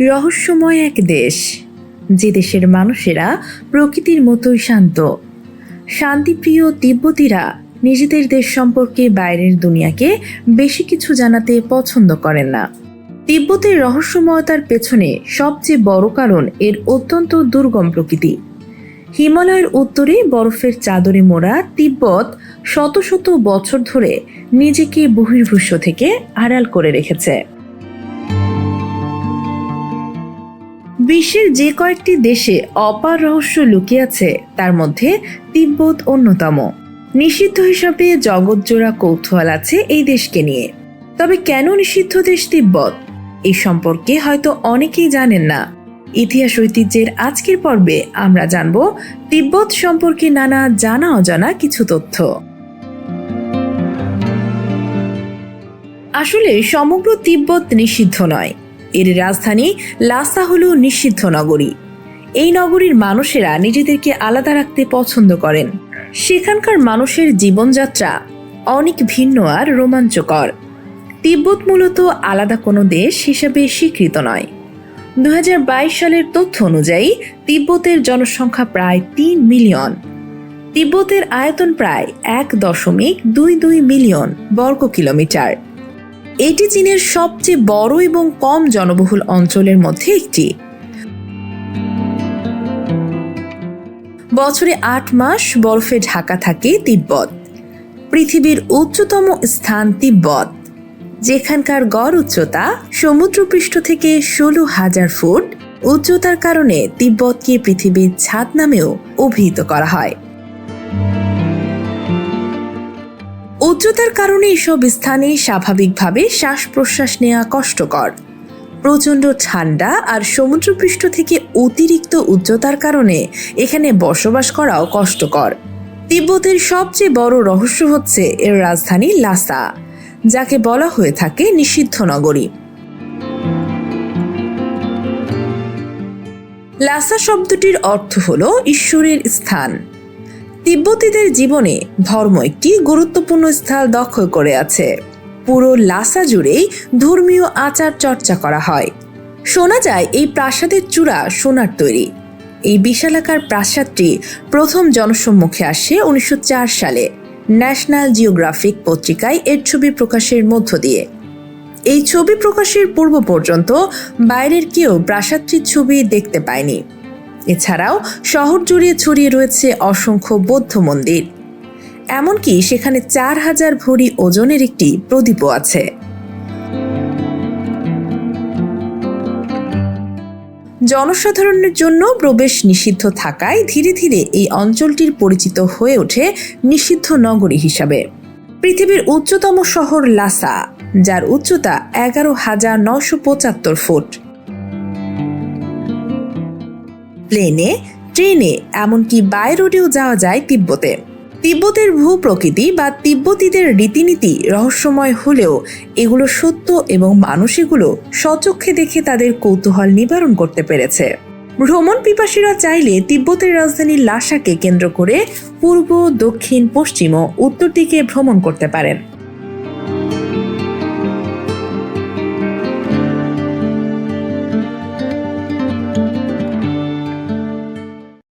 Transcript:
রহস্যময় এক দেশ, যে দেশের মানুষেরা প্রকৃতির মতোই শান্ত। শান্তিপ্রিয় তিব্বতীরা নিজেদের দেশ সম্পর্কে বাইরের দুনিয়াকে বেশি কিছু জানাতে পছন্দ করেন না। তিব্বতের রহস্যময়তার পেছনে সবচেয়ে বড় কারণ এর অত্যন্ত দুর্গম প্রকৃতি। হিমালয়ের উত্তরে বরফের চাদরে মোড়া তিব্বত শত শত বছর ধরে নিজেকে বহির্ভূষ্য থেকে আড়াল করে রেখেছে। বিশ্বের যে কয়েকটি দেশে অপার রহস্য লুকিয়ে আছে, তার মধ্যে তিব্বত অন্যতম। নিষিদ্ধ হিসাবে জগৎজোড়া কৌতূহল আছে এই দেশকে নিয়ে। তবে কেন নিষিদ্ধ দেশ তিব্বত? এই সম্পর্কে হয়তো অনেকেই জানেন না। ইতিহাস ঐতিহ্যের আজকের পর্বে আমরা জানব তিব্বত সম্পর্কে নানা জানা অজানা কিছু তথ্য। আসলে সমগ্র তিব্বত নিষিদ্ধ নয়। এর রাজধানী লাসা হল নিষিদ্ধ নগরী। এই নগরীর মানুষেরা নিজেদেরকে আলাদা রাখতে পছন্দ করেন। সেখানকার মানুষের জীবনযাত্রা অনেক ভিন্ন আর রোমাঞ্চকর। তিব্বত মূলত আলাদা কোনো দেশ হিসেবে স্বীকৃত নয়। দু সালের তথ্য অনুযায়ী তিব্বতের জনসংখ্যা প্রায় তিন মিলিয়ন। তিব্বতের আয়তন প্রায় এক দশমিক দুই দুই মিলিয়ন বর্গ কিলোমিটার। এটি চীনের সবচেয়ে বড় এবং কম জনবহুল অঞ্চলের মধ্যে একটি। বছরে আট মাস বরফে ঢাকা থাকে তিব্বত। পৃথিবীর উচ্চতম স্থান তিব্বত। যেখানকার গড় উচ্চতা সমুদ্রপৃষ্ঠ থেকে ষোলো হাজার ফুট, উচ্চতার কারণে তিব্বতকে পৃথিবীর ছাদ নামেও অভিহিত করা হয়। উচ্চতার কারণে এসব স্থানে স্বাভাবিকভাবে শ্বাস প্রশ্বাস নেওয়া কষ্টকর। প্রচণ্ড ঠান্ডা আর সমুদ্রপৃষ্ঠ থেকে অতিরিক্ত উচ্চতার কারণে এখানে বসবাস করাও কষ্টকর। তিব্বতের সবচেয়ে বড় রহস্য হচ্ছে এর রাজধানী লাসা, যাকে বলা হয়ে থাকে নিষিদ্ধ নগরী। লাসা শব্দটির অর্থ হল ঈশ্বরের স্থান। তিব্বতীদের জীবনে ধর্ম একটি গুরুত্বপূর্ণ স্থান দখল করে আছে। পুরো লাসা জুড়েই ধর্মীয় আচার চর্চা করা হয়। শোনা যায়, এই প্রাসাদের চূড়া সোনার তৈরি। এই বিশালাকার প্রাসাদটি প্রথম জনসম্মুখে আসে উনিশশো চার সালে ন্যাশনাল জিওগ্রাফিক পত্রিকায় এর ছবি প্রকাশের মধ্য দিয়ে। এই ছবি প্রকাশের পূর্ব পর্যন্ত বাইরের কেউ প্রাসাদটির ছবি দেখতে পায়নি। এছাড়াও শহর জুড়ে ছড়িয়ে রয়েছে অসংখ্য বৌদ্ধ মন্দির। এমনকি সেখানে চার হাজার ভরি ওজনের একটি প্রদীপও আছে। জনসাধারণের জন্য প্রবেশ নিষিদ্ধ থাকায় ধীরে ধীরে এই অঞ্চলটির পরিচিত হয়ে ওঠে নিষিদ্ধ নগরী হিসাবে। পৃথিবীর উচ্চতম শহর লাসা, যার উচ্চতা এগারো হাজার নশো পঁচাত্তর ফুট। প্লেনে, ট্রেনে, এমনকি বাই রোডেও যাওয়া যায় তিব্বতে। তিব্বতের ভূ প্রকৃতি বা তিব্বতীদের রীতিনীতি রহস্যময় হলেও এগুলো সত্য এবং মানুষ এগুলো স্বচক্ষে দেখে তাদের কৌতূহল নিবারণ করতে পেরেছে। ভ্রমণ পিপাসীরা চাইলে তিব্বতের রাজধানী লাসাকে কেন্দ্র করে পূর্ব, দক্ষিণ, পশ্চিম ও উত্তর দিকে ভ্রমণ করতে পারেন।